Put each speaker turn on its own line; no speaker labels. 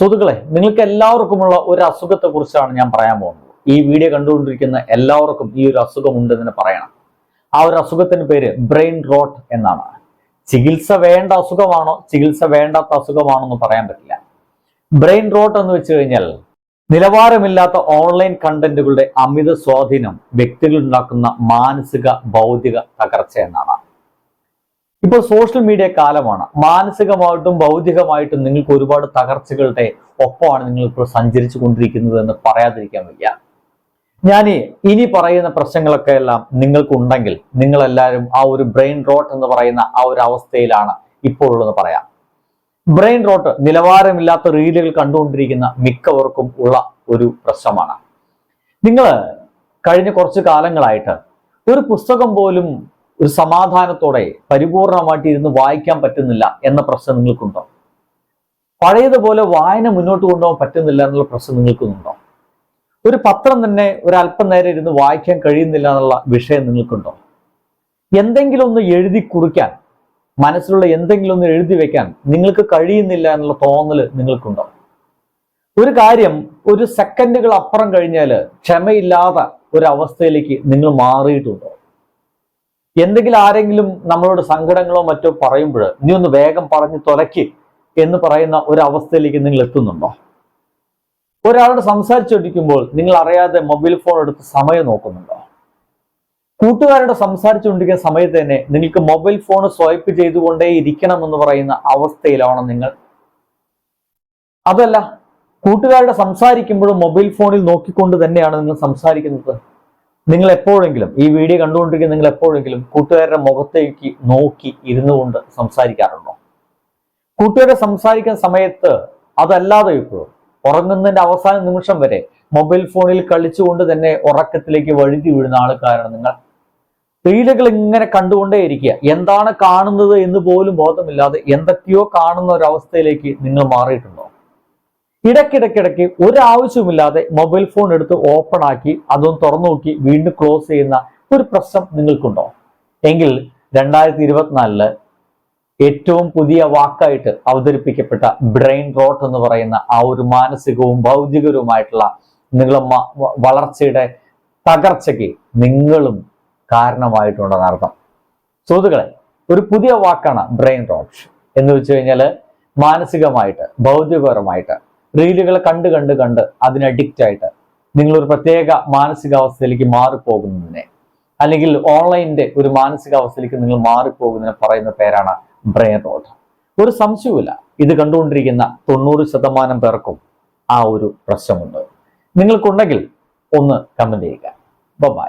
സുഹൃത്തുക്കളെ നിങ്ങൾക്ക് എല്ലാവർക്കുമുള്ള ഒരു അസുഖത്തെ കുറിച്ചാണ് ഞാൻ പറയാൻ പോകുന്നത്. ഈ വീഡിയോ കണ്ടുകൊണ്ടിരിക്കുന്ന എല്ലാവർക്കും ഈ ഒരു അസുഖം ഉണ്ടെന്ന് പറയണം. ആ ഒരു അസുഖത്തിന് പേര് ബ്രെയിൻ റോട്ട് എന്നാണ്. ചികിത്സ വേണ്ട അസുഖമാണോ ചികിത്സ വേണ്ടാത്ത അസുഖമാണോ എന്ന് പറയാൻ പറ്റില്ല. ബ്രെയിൻ റോട്ട് എന്ന് വെച്ച് കഴിഞ്ഞാൽ നിലവാരമില്ലാത്ത ഓൺലൈൻ കണ്ടന്റുകളുടെ അമിത സ്വാധീനം വ്യക്തികൾ ഉണ്ടാക്കുന്ന മാനസിക ഭൗതിക തകർച്ച എന്നാണ്. ഇപ്പോൾ സോഷ്യൽ മീഡിയ കാലമാണ്. മാനസികമായിട്ടും ഭൗതികമായിട്ടും നിങ്ങൾക്ക് ഒരുപാട് തകർച്ചകളുടെ ഒപ്പമാണ് നിങ്ങൾ ഇപ്പോൾ സഞ്ചരിച്ചു കൊണ്ടിരിക്കുന്നത് എന്ന് പറയാതിരിക്കാൻ വയ്യ. ഞാൻ ഇനി പറയുന്ന പ്രശ്നങ്ങളൊക്കെ എല്ലാം നിങ്ങൾക്കുണ്ടെങ്കിൽ നിങ്ങളെല്ലാവരും ആ ഒരു ബ്രെയിൻ റോട്ട് എന്ന് പറയുന്ന ആ ഒരു അവസ്ഥയിലാണ് ഇപ്പോൾ ഉള്ളതെന്ന് പറയാം. ബ്രെയിൻ റോട്ട് നിലവാരമില്ലാത്ത റീലുകൾ കണ്ടുകൊണ്ടിരിക്കുന്ന മിക്കവർക്കും ഉള്ള ഒരു പ്രശ്നമാണ്. നിങ്ങൾ കഴിഞ്ഞ കുറച്ച് കാലങ്ങളായിട്ട് ഒരു പുസ്തകം പോലും ഒരു സമാധാനത്തോടെ പരിപൂർണമായിട്ട് ഇരുന്ന് വായിക്കാൻ പറ്റുന്നില്ല എന്ന പ്രശ്നം നിങ്ങൾക്കുണ്ടോ? പഴയതുപോലെ വായന മുന്നോട്ട് കൊണ്ടുപോകാൻ പറ്റുന്നില്ല എന്നുള്ള പ്രശ്നം നിങ്ങൾക്കുന്നുണ്ടോ ഒരു പത്രം തന്നെ ഒരല്പം നേരം ഇരുന്ന് വായിക്കാൻ കഴിയുന്നില്ല എന്നുള്ള വിഷയം നിങ്ങൾക്കുണ്ടോ? എന്തെങ്കിലും ഒന്ന് എഴുതി കുറിക്കാൻ മനസ്സിലുള്ള എന്തെങ്കിലും ഒന്ന് എഴുതി വെക്കാൻ നിങ്ങൾക്ക് കഴിയുന്നില്ല എന്നുള്ള തോന്നൽ നിങ്ങൾക്കുണ്ടോ? ഒരു കാര്യം ഒരു സെക്കൻഡുകൾ അപ്പുറം കഴിഞ്ഞാൽ ക്ഷമയില്ലാത്ത ഒരവസ്ഥയിലേക്ക് നിങ്ങൾ മാറിയിട്ടുണ്ടോ? എന്തെങ്കിലും ആരെങ്കിലും നമ്മളോട് സങ്കടങ്ങളോ മറ്റോ പറയുമ്പോൾ നീ ഒന്ന് വേഗം പറഞ്ഞ് തുലയ്ക്ക് എന്ന് പറയുന്ന ഒരു അവസ്ഥയിലേക്ക് നിങ്ങൾ എത്തുന്നുണ്ടോ? ഒരാളോട് സംസാരിച്ചുകൊണ്ടിരിക്കുമ്പോൾ നിങ്ങൾ അറിയാതെ മൊബൈൽ ഫോൺ എടുത്ത് സമയം നോക്കുന്നുണ്ടോ? കൂട്ടുകാരോട് സംസാരിച്ചുകൊണ്ടിരിക്കുന്ന സമയത്ത് തന്നെ നിങ്ങൾക്ക് മൊബൈൽ ഫോൺ സ്വൈപ്പ് ചെയ്തുകൊണ്ടേ ഇരിക്കണം എന്ന് പറയുന്ന അവസ്ഥയിലാണ് നിങ്ങൾ. അതല്ല കൂട്ടുകാരുടെ സംസാരിക്കുമ്പോഴും മൊബൈൽ ഫോണിൽ നോക്കിക്കൊണ്ട് തന്നെയാണ് നിങ്ങൾ സംസാരിക്കുന്നത്. നിങ്ങൾ എപ്പോഴെങ്കിലും ഈ വീഡിയോ കണ്ടുകൊണ്ടിരിക്കുന്ന നിങ്ങൾ എപ്പോഴെങ്കിലും കൂട്ടുകാരുടെ മുഖത്തേക്ക് നോക്കി ഇരുന്നു കൊണ്ട് സംസാരിക്കാറുണ്ടോ? കൂട്ടുകാരെ സംസാരിക്കുന്ന സമയത്ത് അതല്ലാതെ ഇപ്പോൾ ഉറങ്ങുന്നതിന്റെ അവസാന നിമിഷം വരെ മൊബൈൽ ഫോണിൽ കളിച്ചുകൊണ്ട് തന്നെ ഉറക്കത്തിലേക്ക് വഴുതി വീഴുന്ന ആൾക്കാരാണ് നിങ്ങൾ. റീലുകൾ ഇങ്ങനെ കണ്ടുകൊണ്ടേ ഇരിക്കുക എന്താണ് കാണുന്നത് എന്ന് പോലും ബോധമില്ലാതെ എന്തൊക്കെയോ കാണുന്ന ഒരവസ്ഥയിലേക്ക് നിങ്ങൾ മാറിയിട്ടുണ്ടോ? ഇടയ്ക്കിടയ്ക്കിടയ്ക്ക് ഒരു ആവശ്യവുമില്ലാതെ മൊബൈൽ ഫോൺ എടുത്ത് ഓപ്പൺ ആക്കി അതൊന്ന് തുറന്നു നോക്കി വീണ്ടും ക്ലോസ് ചെയ്യുന്ന ഒരു പ്രശ്നം നിങ്ങൾക്കുണ്ടോ? എങ്കിൽ രണ്ടായിരത്തി ഇരുപത്തിനാലിൽ ഏറ്റവും പുതിയ വാക്കായിട്ട് അവതരിപ്പിക്കപ്പെട്ട ബ്രെയിൻ റോട്ട് എന്ന് പറയുന്ന ആ ഒരു മാനസികവും ഭൗതികവുമായിട്ടുള്ള നിങ്ങളെ വളർച്ചയുടെ തകർച്ചയ്ക്ക് നിങ്ങളും കാരണമായിട്ടുണ്ടെന്ന് അർത്ഥം. സുഹൃത്തുക്കളെ ഒരു പുതിയ വാക്കാണ് ബ്രെയിൻ റോട്ട് എന്ന് വെച്ച് കഴിഞ്ഞാൽ മാനസികമായിട്ട് ഭൗതികപരമായിട്ട് റീലുകൾ കണ്ട് കണ്ട് കണ്ട് അതിന് അഡിക്റ്റ് ആയിട്ട് നിങ്ങളൊരു പ്രത്യേക മാനസികാവസ്ഥയിലേക്ക് മാറിപ്പോകുന്നതിനെ അല്ലെങ്കിൽ ഓൺലൈനിന്റെ ഒരു മാനസികാവസ്ഥയിലേക്ക് നിങ്ങൾ മാറിപ്പോകുന്നതിനെ പറയുന്ന പേരാണ് ബ്രെയിൻ റോഡ് ഒരു സംശയവുമില്ല. ഇത് കണ്ടുകൊണ്ടിരിക്കുന്ന തൊണ്ണൂറ് ശതമാനം പേർക്കും ആ ഒരു പ്രശ്നമുണ്ട്. നിങ്ങൾക്കുണ്ടെങ്കിൽ ഒന്ന് കമന്റ് ചെയ്യുക. ബൈ